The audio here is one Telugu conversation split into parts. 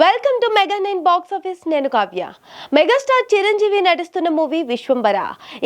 Welcome to mega nine box office నేను కావ్య. మెగాస్టార్ చిరంజీవి నటిస్తున్న మూవీ విశ్వంబర.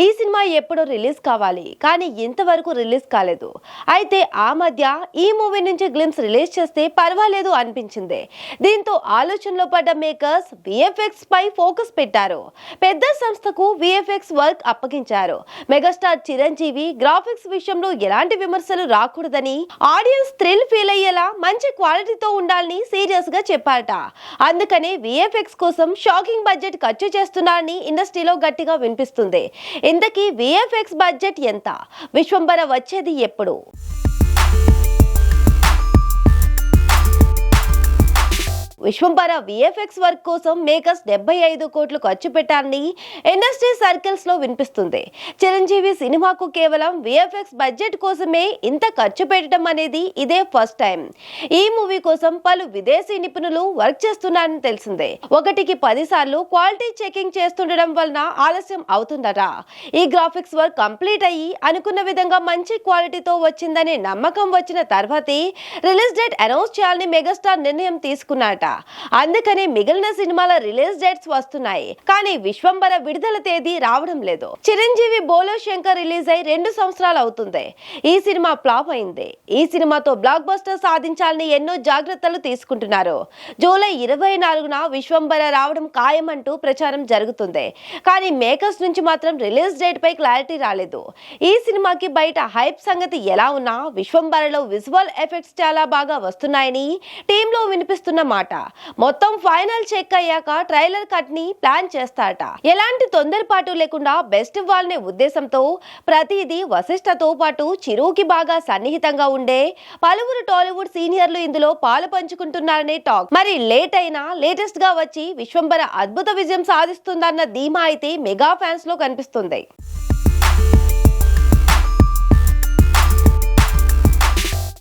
ఈ సినిమా ఎప్పుడో రిలీజ్ కావాలి కానీ ఇంతవరకు రిలీజ్ కాలేదు. అయితే ఆ మధ్య ఈ మూవీ నుంచి గ్లిమ్స్ రిలీజ్ చేస్తే పర్వాలేదు అనిపించింది. దీంతో ఆలోచనలో పడ్డ మేకర్స్ విఎఫ్ఎక్స్ పై ఫోకస్ పెట్టారు. పెద్ద సంస్థకు విఎఫ్ఎక్స్ వర్క్ అప్పగించారు. మెగాస్టార్ చిరంజీవి గ్రాఫిక్స్ విషయంలో ఎలాంటి విమర్శలు రాకూడదని ఆడియన్స్ థ్రిల్ ఫీల్ అయ్యేలా మంచి క్వాలిటీతో ఉండాలని సీరియస్గా చెప్పారట. అందుకనే విఎఫ్ఎక్స్ కోసం షాకింగ్ బడ్జెట్ ఖర్చు చేస్తున్నారని ఇండస్ట్రీలో గట్టిగా వినిపిస్తుంది. ఇంతకీ విఎఫ్ఎక్స్ బడ్జెట్ ఎంత? విశ్వంబర వచ్చేది ఎప్పుడు? విశ్వంపర విఎఫ్ఎక్స్ వర్క్ కోసం మేకర్స్ డెబ్బై ఐదు కోట్లు ఖర్చు పెట్టారని ఇండస్ట్రీ సర్కిల్స్లో వినిపిస్తుంది. చిరంజీవి సినిమాకు కేవలం విఎఫ్ఎక్స్ బడ్జెట్ కోసమే ఇంత ఖర్చు పెట్టడం అనేది ఇదే ఫస్ట్ టైం. ఈ మూవీ కోసం పలు విదేశీ నిపుణులు వర్క్ చేస్తున్నారని తెలిసిందే. ఒకటికి పది సార్లు క్వాలిటీ చెకింగ్ చేస్తుండడం వలన ఆలస్యం అవుతుందట. ఈ గ్రాఫిక్స్ వర్క్ కంప్లీట్ అయ్యి అనుకున్న విధంగా మంచి క్వాలిటీతో వచ్చిందనే నమ్మకం వచ్చిన తర్వాతే రిలీజ్ డేట్ అనౌన్స్ చేయాలని మెగాస్టార్ నిర్ణయం తీసుకున్నాట అందుకనే మిగిలిన సినిమాల రిలీజ్ డేట్స్ వస్తున్నాయి. కానీ విశ్వంబర విడుదల తేదీ రావడం లేదు. చిరంజీవి బోలో శంకర్ రిలీజ్ అయి రెండు సంవత్సరాలు అవుతుంది. ఈ సినిమా ఫ్లాప్ అయింది. ఈ సినిమాతో బ్లాక్ బస్టర్ సాధించాలని ఎన్నో జాగ్రత్తలు తీసుకుంటున్నారు. జూలై ఇరవై నాలుగున విశ్వంబర రావడం ఖాయమంటూ ప్రచారం జరుగుతుంది. కానీ మేకర్స్ నుంచి మాత్రం రిలీజ్ డేట్ పై క్లారిటీ రాలేదు. ఈ సినిమాకి బయట హైప్ సంగతి ఎలా ఉన్నా విశ్వంబరలో విజువల్ ఎఫెక్ట్స్ చాలా బాగా వస్తున్నాయని టీంలో వినిపిస్తున్న మాట. మొత్తం ఫైనల్ చెక్ అయ్యాక ట్రైలర్ కట్ని ప్లాన్ చేస్తారట. ఎలాంటి తొందరపాటు లేకుండా బెస్ట్ ఇవ్వాలనే ఉద్దేశంతో ప్రతిదీ వశిష్టతో పాటు చిరుకి బాగా సన్నిహితంగా ఉండే పలువురు టాలీవుడ్ సీనియర్లు ఇందులో పాలు పంచుకుంటున్నారనే టాక్. మరి లేట్ అయినా లేటెస్ట్గా వచ్చి విశ్వంబర అద్భుత విజయం సాధిస్తుందన్న ధీమా అయితే మెగా ఫ్యాన్స్లో కనిపిస్తుంది.